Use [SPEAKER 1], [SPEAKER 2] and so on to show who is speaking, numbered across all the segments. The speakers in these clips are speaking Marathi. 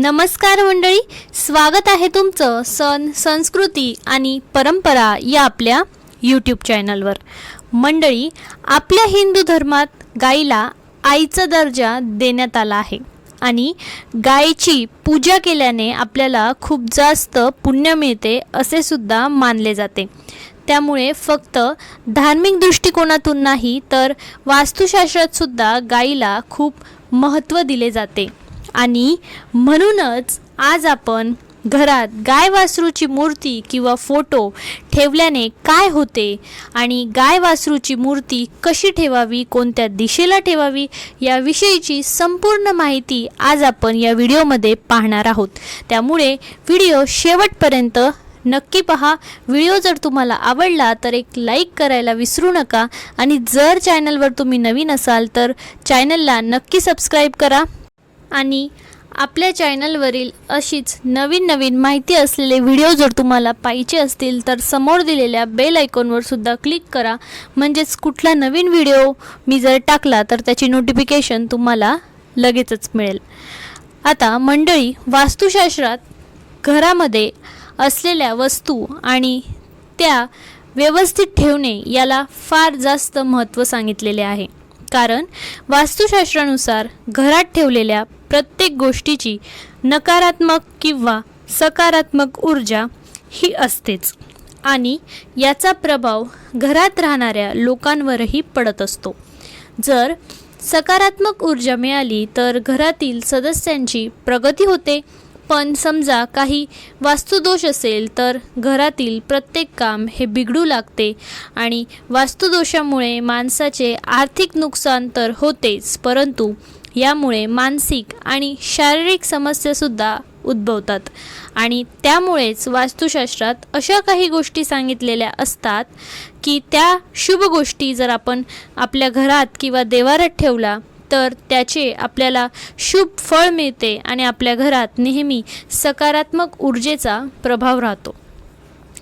[SPEAKER 1] नमस्कार मंडळी स्वागत आहे तुमचं सण संस्कृती आणि परंपरा या आपल्या यूट्यूब चॅनलवर मंडळी आपल्या हिंदू धर्मात गाईला आईचा दर्जा देण्यात आला आहे आणि गायीची पूजा केल्याने आपल्याला खूप जास्त पुण्य मिळते असे सुद्धा मानले जाते. त्यामुळे फक्त धार्मिक दृष्टिकोनातून नाही तर वास्तुशास्त्रात सुद्धा गाईला खूप महत्त्व दिले जाते. आणि म्हणूनच आज आपण घरात गाय वासरूची मूर्ती किंवा फोटो ठेवल्याने काय होते आणि गाय वासरूची मूर्ती कशी ठेवावी कोणत्या दिशेला ठेवावी याविषयीची संपूर्ण माहिती आज आपण या व्हिडिओमध्ये पाहणार आहोत. त्यामुळे व्हिडिओ शेवटपर्यंत नक्की पहा. व्हिडिओ जर तुम्हाला आवडला तर एक लाईक करायला विसरू नका आणि जर चॅनलवर तुम्ही नवीन असाल तर चॅनलला नक्की सबस्क्राईब करा. आणि आपल्या चॅनलवरील अशीच नवीन नवीन माहिती असलेले व्हिडिओ जर तुम्हाला पाहिजे असतील तर समोर दिलेल्या बेल आयकॉनवर सुद्धा क्लिक करा. म्हणजेच कुठला नवीन व्हिडिओ मी जर टाकला तर त्याची नोटिफिकेशन तुम्हाला लगेचच मिळेल. आता मंडळी वास्तुशास्त्रात घरामध्ये असलेल्या वस्तू आणि त्या व्यवस्थित ठेवणे याला फार जास्त महत्त्व सांगितलेले आहे. कारण वास्तुशास्त्रानुसार घरात ठेवलेल्या प्रत्येक गोष्टीची नकारात्मक किंवा सकारात्मक ऊर्जा ही असतेच. आणि याचा प्रभाव घरात राहणाऱ्या लोकांवरही पडत असतो. जर सकारात्मक ऊर्जा मिळाली तर घरातील सदस्यांची प्रगती होते. पण समजा काही वास्तुदोष असेल तर घरातील प्रत्येक काम हे बिघडू लागते आणि वास्तुदोषामुळे माणसाचे आर्थिक नुकसान तर होतेच परंतु यामुळे मानसिक आणि शारीरिक समस्यासुद्धा उद्भवतात. आणि त्यामुळेच वास्तुशास्त्रात अशा काही गोष्टी सांगितलेल्या असतात की त्या शुभ गोष्टी जर आपण आपल्या घरात किंवा देवारात ठेवला तर त्याचे आपल्याला शुभ फळ मिळते आणि आपल्या घरात नेहमी सकारात्मक ऊर्जेचा प्रभाव राहतो.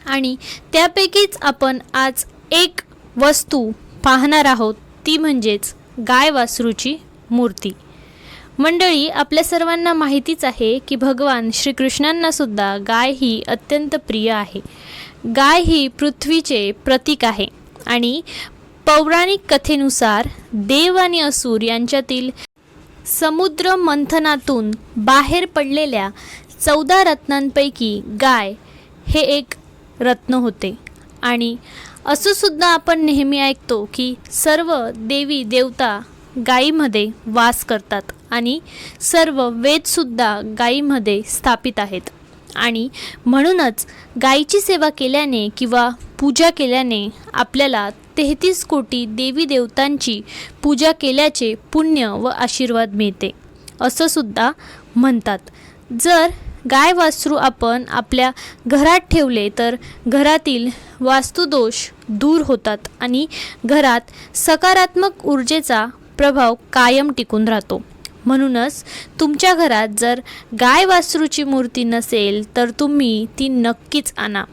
[SPEAKER 1] आणि त्यापैकीच आपण आज एक वस्तू पाहणार आहोत ती म्हणजेच गाय वासरूची मूर्ती. मंडळी आपल्या सर्वांना माहितीच आहे की भगवान श्रीकृष्णांना सुद्धा गाय ही अत्यंत प्रिय आहे. गाय ही पृथ्वीचे प्रतीक आहे आणि पौराणिक कथेनुसार देव आणि असुर यांच्यातील समुद्र मंथनातून बाहेर पडलेल्या चौदा रत्नांपैकी गाय हे एक रत्न होते. आणि असं सुद्धा आपण नेहमी ऐकतो की सर्व देवी देवता गायीमध्ये वास करतात आणि सर्व वेदसुद्धा गायीमध्ये स्थापित आहेत. आणि म्हणूनच गायीची सेवा केल्याने किंवा पूजा केल्याने आपल्याला तेहतीस कोटी देवी देवतांची पूजा केल्याचे पुण्य व आशीर्वाद मिळते. असंसुद्धा म्हणतात. जर गाय वासरू आपण आपल्या घरात ठेवले तर घरातील वास्तुदोष दूर होतात आणि घरात सकारात्मक ऊर्जेचा प्रभाव कायम टिकून राहतो. म्हणूनच तुमच्या घरात जर गाय वासरूची मूर्ती नसेल तर तुम्ही ती नक्कीच आणा.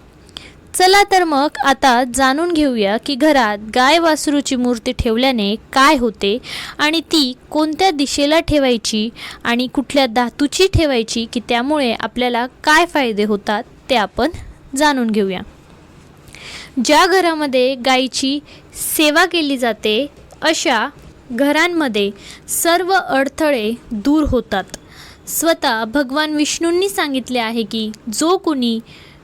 [SPEAKER 1] चला तर मग आता जाणून घेऊया की घरात गाय वासरूची मूर्ती ठेवल्याने काय होते आणि ती कोणत्या दिशेला ठेवायची आणि कुठल्या धातूची ठेवायची की त्यामुळे आपल्याला काय फायदे होतात ते आपण जाणून घेऊया. ज्या घरामध्ये गायीची सेवा केली जाते अशा घरांमध्ये सर्व अडथळे दूर होतात. स्वतः भगवान विष्णूंनी सांगितले आहे की जो कुणी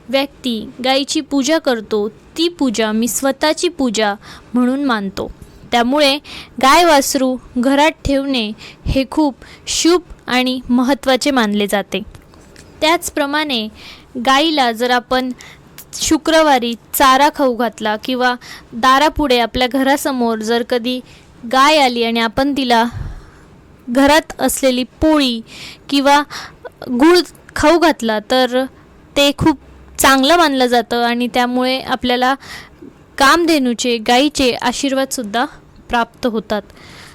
[SPEAKER 1] व्यक्ती गायीची पूजा करतो ती पूजा मी स्वतःची पूजा म्हणून मानतो. त्यामुळे गाय वासरू घरात ठेवणे हे खूप शुभ आणि महत्त्वाचे मानले जाते. त्याचप्रमाणे गाईला जर आपण शुक्रवारी चारा खाऊ घातला किंवा दारापुढे आपल्या घरासमोर जर कधी गाय आली आणि आपण तिला घरात असलेली पोळी किंवा गूळ खाऊ घातला तर ते खूप चांगलं मानलं जातं आणि त्यामुळे आपल्याला कामधेनूचे गायीचे आशीर्वादसुद्धा प्राप्त होतात.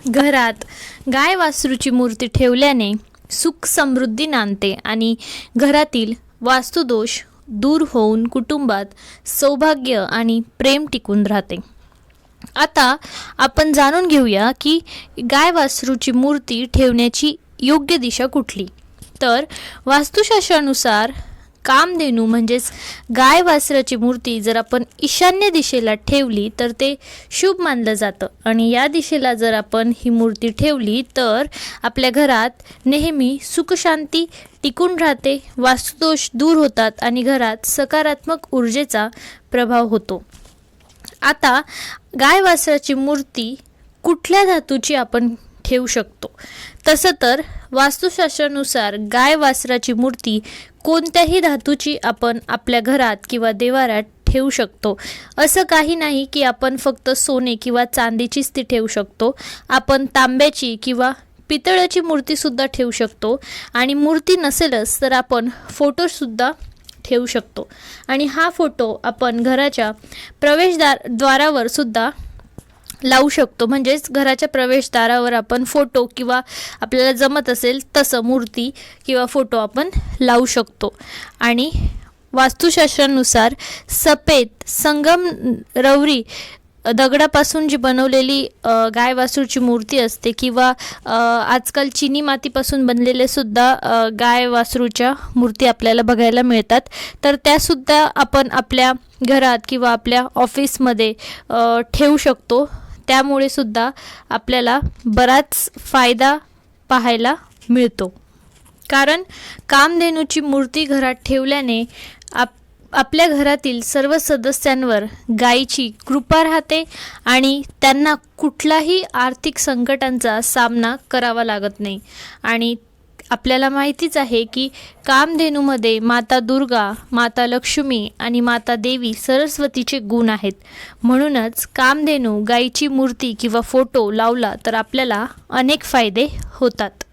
[SPEAKER 1] घरात गाय वासरूची मूर्ती ठेवल्याने सुख समृद्धी नांदते आणि घरातील वास्तुदोष दूर होऊन कुटुंबात सौभाग्य आणि प्रेम टिकून राहते. आता आपण जाणून घेऊया की गाय वासरूची मूर्ती ठेवण्याची योग्य दिशा कुठली? तर वास्तुशास्त्रानुसार कामधेनू म्हणजेच गाय वासराची मूर्ती जर आपण ईशान्य दिशेला ठेवली तर ते शुभ मानलं जातं. आणि या दिशेला जर आपण ही मूर्ती ठेवली तर आपल्या घरात नेहमी सुखशांती टिकून राहते वास्तुदोष दूर होतात आणि घरात सकारात्मक ऊर्जेचा प्रभाव होतो. आता गाय वासराची मूर्ती कुठल्या धातूची आपण ठेवू शकतो? तसं तर वास्तुशास्त्रानुसार गाय वासराची मूर्ती कोणत्याही धातूची आपण आपल्या घरात किंवा देवारात ठेवू शकतो. असं काही नाही की आपण फक्त सोने किंवा चांदीचीच ती ठेवू शकतो. आपण तांब्याची किंवा पितळाची मूर्तीसुद्धा ठेवू शकतो. आणि मूर्ती नसेलच तर आपण फोटोसुद्धा ठेवू शकतो. आणि हा फोटो आपण घराच्या प्रवेशद्वार द्वारावर सुद्धा लावू शकतो. म्हणजेच घराच्या प्रवेशद्वारावर आपण फोटो किंवा आपल्याला जमत असेल तसं मूर्ती किंवा फोटो आपण लावू शकतो. आणि वास्तुशास्त्रानुसार सफेद संगम रवरी दगडापासून जी बनवलेली गाय वासरूची मूर्ती असते किंवा आजकाल चिनी मातीपासून बनलेले सुद्धा गाय वासरूच्या मूर्ती आपल्याला बघायला मिळतात. तर त्यासुद्धा आपण आपल्या घरात किंवा आपल्या ऑफिसमध्ये ठेवू शकतो. त्यामुळे सुद्धा आपल्याला बराच फायदा पाहायला मिळतो. कारण कामधेनूची मूर्ती घरात ठेवल्याने आप आपल्या घरातील सर्व सदस्यांवर गायीची कृपा राहते आणि त्यांना कुठलाही आर्थिक संकटांचा सामना करावा लागत नाही. आणि आपल्याला माहितीच आहे की कामधेनूमध्ये माता दुर्गा माता लक्ष्मी आणि माता देवी सरस्वतीचे गुण आहेत. म्हणूनच कामधेनू गायीची मूर्ती किंवा फोटो लावला तर आपल्याला अनेक फायदे होतात.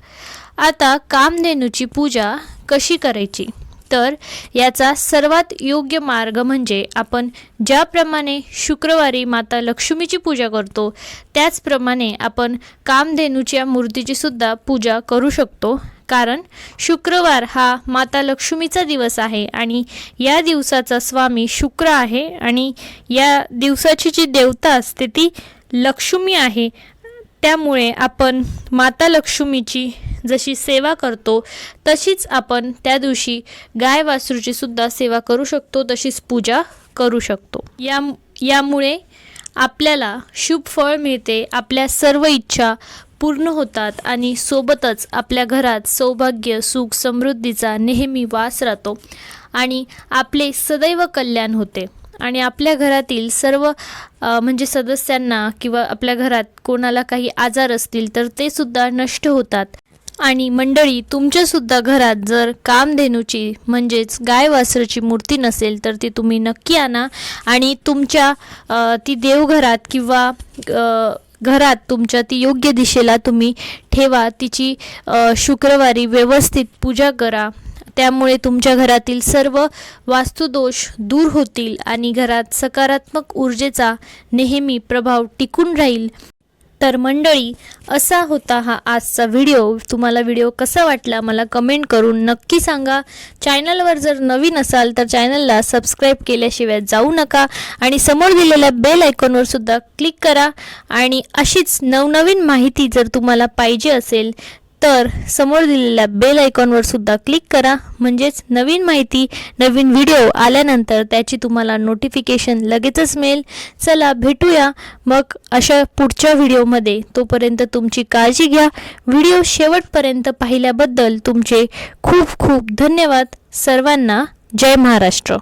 [SPEAKER 1] आता कामधेनूची पूजा कशी करायची? तर याचा सर्वात योग्य मार्ग म्हणजे आपण ज्याप्रमाणे शुक्रवारी माता लक्ष्मीची पूजा करतो त्याचप्रमाणे आपण कामधेनूच्या मूर्तीची सुद्धा पूजा करू शकतो. कारण शुक्रवार हा माता लक्ष्मीचा दिवस आहे आणि या दिवसाचा स्वामी शुक्र आहे आणि या दिवसाची जी देवता असते ती लक्ष्मी आहे. त्यामुळे आपण माता लक्ष्मीची जशी सेवा करतो तशीच आपण त्या दिवशी गाय वासरूची सुद्धा सेवा करू शकतो तशीच पूजा करू शकतो. या यामुळे आपल्याला शुभ फळ मिळते आपल्या सर्व इच्छा पूर्ण होतात आणि सोबतच आपल्या घरात सौभाग्य सुख समृद्धीचा नेहमी वास राहतो आणि आपले सदैव कल्याण होते. आणि आपल्या घरातील सर्व म्हणजे सदस्यांना किंवा आपल्या घरात कोणाला काही आजार असतील तर ते सुद्धा नष्ट होतात. आणि मंडळी तुमच्यासुद्धा घरात जर कामधेनूची म्हणजेच गाय वासराची मूर्ती नसेल तर ती तुम्ही नक्की आणा. आणि तुमच्या ती देवघरात किंवा घरात तुमच्या ती योग्य दिशेला तुम्ही ठेवा. तिची शुक्रवारी व्यवस्थित पूजा करा. त्यामुळे तुमच्या घरातील सर्व वास्तुदोष दूर होतील आणि घरात सकारात्मक ऊर्जेचा नेहमी प्रभाव टिकून राहील. तर मंडळी असा होता हा आजचा व्हिडिओ तुम्हाला व्हिडिओ कसा वाटला मला कमेंट करून नक्की सांगा. चॅनलवर जर नवीन असाल तर चॅनलला सबस्क्राईब केल्याशिवाय जाऊ नका आणि समोर दिलेल्या बेल आयकॉनवर सुद्धा क्लिक करा. आणि अशीच नवनवीन माहिती जर तुम्हाला पाहिजे असेल तर समोर दिलेल्या बेल आयकॉनवर सुद्धा क्लिक करा. म्हणजेच नवीन माहिती नवीन व्हिडिओ आल्यानंतर त्याची तुम्हाला नोटिफिकेशन लगेचच मिळेल. चला भेटूया. मग अशा पुढच्या व्हिडिओमध्ये तोपर्यंत तुमची काळजी घ्या. व्हिडिओ शेवटपर्यंत पाहिल्याबद्दल तुमचे खूप खूप धन्यवाद. सर्वांना जय महाराष्ट्र.